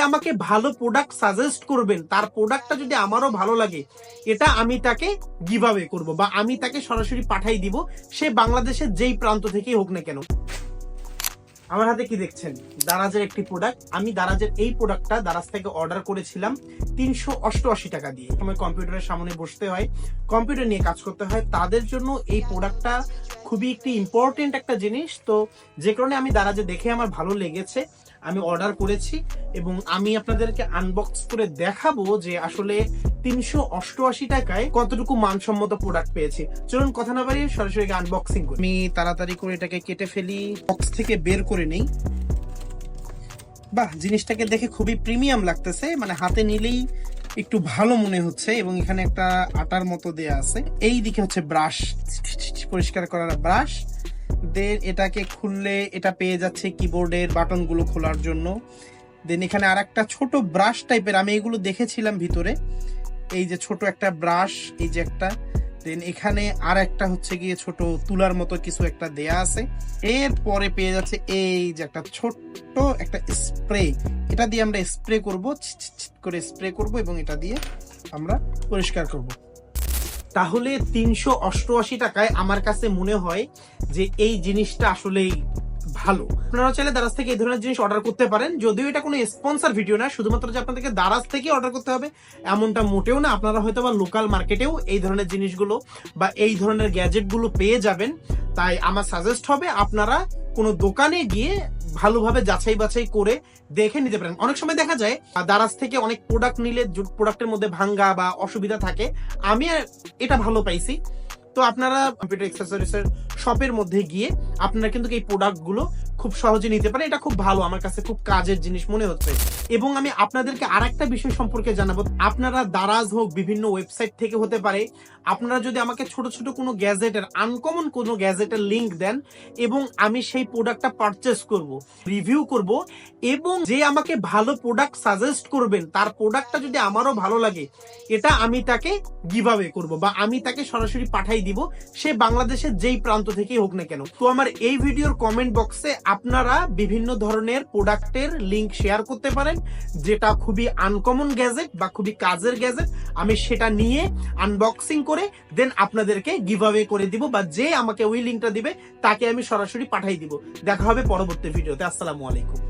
আমাকে ভালো product suggest করবেন, তার প্রোডাক্টটা যদি আমারও ভালো লাগে, এটা আমি তাকে গিভ করব বা আমি তাকে সরাসরি পাঠাই দিব, সে বাংলাদেশের যেই প্রান্ত থেকেই হোক না কেন। আমার হাতে কি দেখছেন? দারাজের একটি প্রোডাক্ট আমি দারাজের এই প্রোডাক্টটা দারাজ থেকে অর্ডার করেছিলাম তিনশো অষ্টআশি টাকা দিয়ে। সময় কম্পিউটারের সামনে বসতে হয়। কম্পিউটার নিয়ে কাজ করতে হয়। তাদের জন্য এই প্রোডাক্টটা খুবই একটি ইম্পর্টেন্ট একটা জিনিস। তো যে কারণে আমি দারাজে দেখে আমার ভালো লেগেছে। আমি অর্ডার করেছি এবং আমি আপনাদেরকে আনবক্স করে দেখাবো যে আসলে তিনশো অষ্টআশি টাকায় কতটুকু মানসম্মত প্রোডাক্ট পেয়েছি? চলুন কথা না বাড়িয়ে সরাসরি আনবক্সিং করি। আমি তাড়াতাড়ি করে এটাকে কেটে ফেলি বক্স থেকে বের করে নেই। বাহ, জিনিসটাকে দেখে খুবই প্রিমিয়াম লাগতেছে মানে হাতে নিলেই একটু ভালো মনে হচ্ছে, এবং এখানে একটা আটার মতো দেয়া আছে। এই দিকে হচ্ছে ব্রাশ পরিষ্কার করার ব্রাশ দেন এটাকে খুললে এটা পেয়ে যাচ্ছে কিবোর্ডের বাটনগুলো খোলার জন্য। দেন এখানে আর একটা ছোট ব্রাশ টাইপের আমি এগুলো দেখেছিলাম ভিতরে। এই যে ছোট একটা ব্রাশ এই যে একটা। দেন এখানে আর একটা হচ্ছে গিয়ে ছোট তুলার মতো কিছু একটা দেয়া আছে। এরপরে পেয়ে যাচ্ছে এই যে একটা ছোট্ট একটা স্প্রে এটা দিয়ে আমরা স্প্রে করব করে স্প্রে করব এবং এটা দিয়ে আমরা পরিষ্কার করব। তাহলে তিনশো অষ্টআশি টাকায় আমার কাছে মনে হয় যে এই জিনিসটা আসলেই ভালো। আপনারা চাইলে দারাজ থেকে এই ধরনের জিনিস অর্ডার করতে পারেন। যদিও এটা কোনো স্পন্সর ভিডিও না, শুধুমাত্র যে আপনাদেরকে দারাজ থেকে অর্ডার করতে হবে, এমনটা মোটেও না। আপনারা হয়তো বা লোকাল মার্কেটেও এই ধরনের জিনিসগুলো বা এই ধরনের গ্যাজেটগুলো পেয়ে যাবেন। তাই আমার সাজেস্ট হবে আপনারা কোনো দোকানে গিয়ে ভালোভাবে যাচাই বাছাই করে দেখে নিতে পারেন। অনেক সময় দেখা যায়, দারাজ থেকে অনেক প্রোডাক্ট নিলে প্রোডাক্টের মধ্যে ভাঙ্গা বা অসুবিধা থাকে। আমি এটা ভালো পাইছি। তো আপনারা কম্পিউটার অ্যাক্সেসরিজের শপের মধ্যে গিয়ে আপনারা কিন্তু এই প্রোডাক্টগুলো খুব সহজে নিতে পারে, এটা খুব ভালো, আমার কাছে খুব কাজের জিনিস মনে হচ্ছে। এবং আমি আপনাদেরকে আর একটা বিষয় সম্পর্কে জানাব, আপনারা দারাজ হোক, বিভিন্ন ওয়েবসাইট থেকে হতে পারে, আপনারা যদি আমাকে ছোট ছোট কোনো গ্যাজেটের আনকমন কোনো গ্যাজেটের লিঙ্ক দেন, এবং আমি সেই প্রোডাক্টটা পারচেস করব রিভিউ করব, এবং যে আমাকে ভালো প্রোডাক্ট সাজেস্ট করবেন, তার প্রোডাক্টটা যদি আমারও ভালো লাগে, এটা আমি তাকে গিভাওয়ে করব, বা আমি তাকে সরাসরি পাঠাই দিব, সে বাংলাদেশের যেই প্রান্ত থেকেই হোক না কেন। তো আমার এই ভিডিওর কমেন্ট বক্সে আপনারা বিভিন্ন ধরনের প্রোডাক্টের লিংক শেয়ার করতে পারেন, যেটা খুবই আনকমন গ্যাজেট বা খুবই কাজের গ্যাজেট আমি সেটা নিয়ে আনবক্সিং করে দেন আপনাদেরকে গিভ আওয়ে করে দিব বা যে আমাকে ওই লিঙ্কটা দিবে, তাকে আমি সরাসরি পাঠাই দিব। দেখা হবে পরবর্তী ভিডিওতে আসসালামু আলাইকুম।